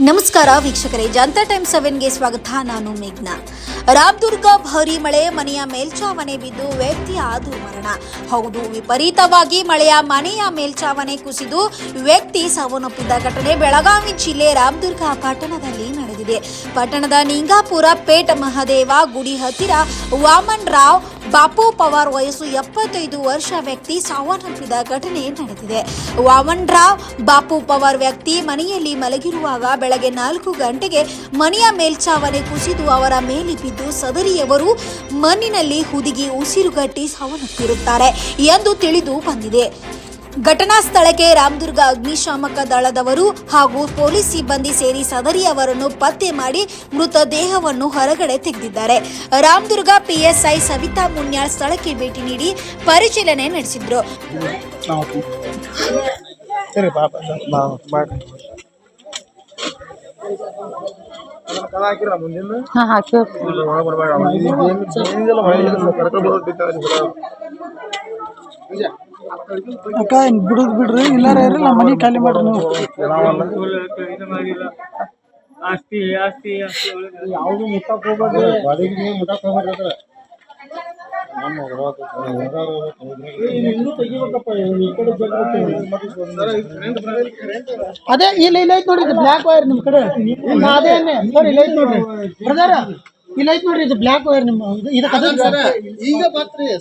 ನಮಸ್ಕಾರ ವೀಕ್ಷಕರೇ. ಜನತಾ ಟೈಮ್ ಸೆವೆನ್ಗೆ ಸ್ವಾಗತ. ನಾನು ಮೇಘ್ನಾ. ರಾಮದುರ್ಗ ಭಾರಿ ಮಳೆ, ಮನೆಯ ಮೇಲ್ಚಾವಣೆ ಬಿದ್ದು ವ್ಯಕ್ತಿಯ ಮರಣ. ಹೌದು, ವಿಪರೀತವಾಗಿ ಮಳೆಯ ಮನೆಯ ಮೇಲ್ಚಾವಣೆ ಕುಸಿದು ವ್ಯಕ್ತಿ ಸಾವನ್ನಪ್ಪಿದ್ದ ಘಟನೆ ಬೆಳಗಾವಿ ಜಿಲ್ಲೆ ರಾಮದುರ್ಗ ಪಟ್ಟಣದಲ್ಲಿ ನಡೆದಿದೆ. ಪಟ್ಟಣದ ನಿಂಗಾಪುರ ಪೇಟ್ ಮಹದೇವ ಗುಡಿ ಹತ್ತಿರ ವಾಮನ್ ರಾವ್ ಬಾಪು ಪವಾರ್ ವಯಸ್ಸು ಎಪ್ಪತ್ತೈದು ವರ್ಷ ವ್ಯಕ್ತಿ ಸಾವನ್ನಪ್ಪಿದ ಘಟನೆ ನಡೆದಿದೆ. ವಾಮನ್ ರಾವ್ ಬಾಪು ಪವಾರ್ ವ್ಯಕ್ತಿ ಮನೆಯಲ್ಲಿ ಮಲಗಿರುವಾಗ ಬೆಳಗ್ಗೆ ನಾಲ್ಕು ಗಂಟೆಗೆ ಮನೆಯ ಮೇಲ್ಚಾವಣೆ ಕುಸಿದು ಅವರ ಮೇಲೆ ಬಿದ್ದು ಸದರಿಯವರು ಮಣ್ಣಿನಲ್ಲಿ ಹುದುಗಿ ಉಸಿರುಗಟ್ಟಿ ಸಾವನ್ನಪ್ಪಿರುತ್ತಾರೆ ಎಂದು ತಿಳಿದು ಬಂದಿದೆ. ಘಟನಾ ಸ್ಥಳಕ್ಕೆ ರಾಮದುರ್ಗ ಅಗ್ನಿಶಾಮಕ ದಳದವರು ಹಾಗೂ ಪೊಲೀಸ್ ಸಿಬ್ಬಂದಿ ಸೇರಿ ಸದರಿಯವರನ್ನು ಪತ್ತೆ ಮಾಡಿ ಮೃತದೇಹವನ್ನು ಹೊರಗಡೆ ತೆಗೆದಿದ್ದಾರೆ. ರಾಮದುರ್ಗ ಪಿಎಸ್ಐ ಸವಿತಾ ಮುನ್ಯಾಳ್ ಸ್ಥಳಕ್ಕೆ ಭೇಟಿ ನೀಡಿ ಪರಿಶೀಲನೆ ನಡೆಸಿದ್ರು. ಅಕ್ಕ ಬಿಡುದ್ ಬಿಡ್ರಿ ಇಲ್ಲಾರ ಇರ್ರಿ ನಮ್ಮ ಮನೆ ಖಾಲಿ ಮಾಡ್ರಿ ನೀವು. ಆಸ್ತಿ ಆಸ್ತಿ ಆಸ್ತಿ ಯಾವುದು ಮುಟ್ಟಕ್ ಹೋಗ್ಬೇಡ್ರಿ ಬಾಡಿಗೆ ನೀವು ಮುಟ್ಟಕ್ ಹೋಗ್ಬೇಡ್ರಿ ಅದ್ರ. ನಮ್ಮ ಅದೇ ಇಲ್ಲಿ ಇಲ್ಲ ಐತ್ ನೋಡಿ ಬ್ಲ್ಯಾಕ್ ವೈರ್ ನಿಮ್ ಕಡೆ. ಅದೇ ಸರ್ ಇಲ್ಲ ಐತ್ ನೋಡ್ರಿ. ಬ್ರದರ್ ಇಲ್ಲ ಐತ್ ನೋಡ್ರಿ ಇದು ಬ್ಲಾಕ್ ವೈರ್ ನಿಮ್ಮ ಇದು- ಇದು ಕದ ಈಗ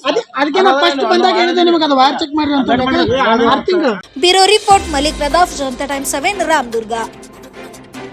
ಅದೇ ಅದಕ್ಕೆ ನಾ ಫಸ್ಟ್ ಬಂದಾಗ ಹೇಳಿದೆ ನಿಮಗೆ ಅದು ವೈರ್ ಚೆಕ್ ಮಾಡ್ರಿ ಅಂತ. ತಿಂಗಳು. Bureau report Malik Radaf Janata time seven Ramdurg.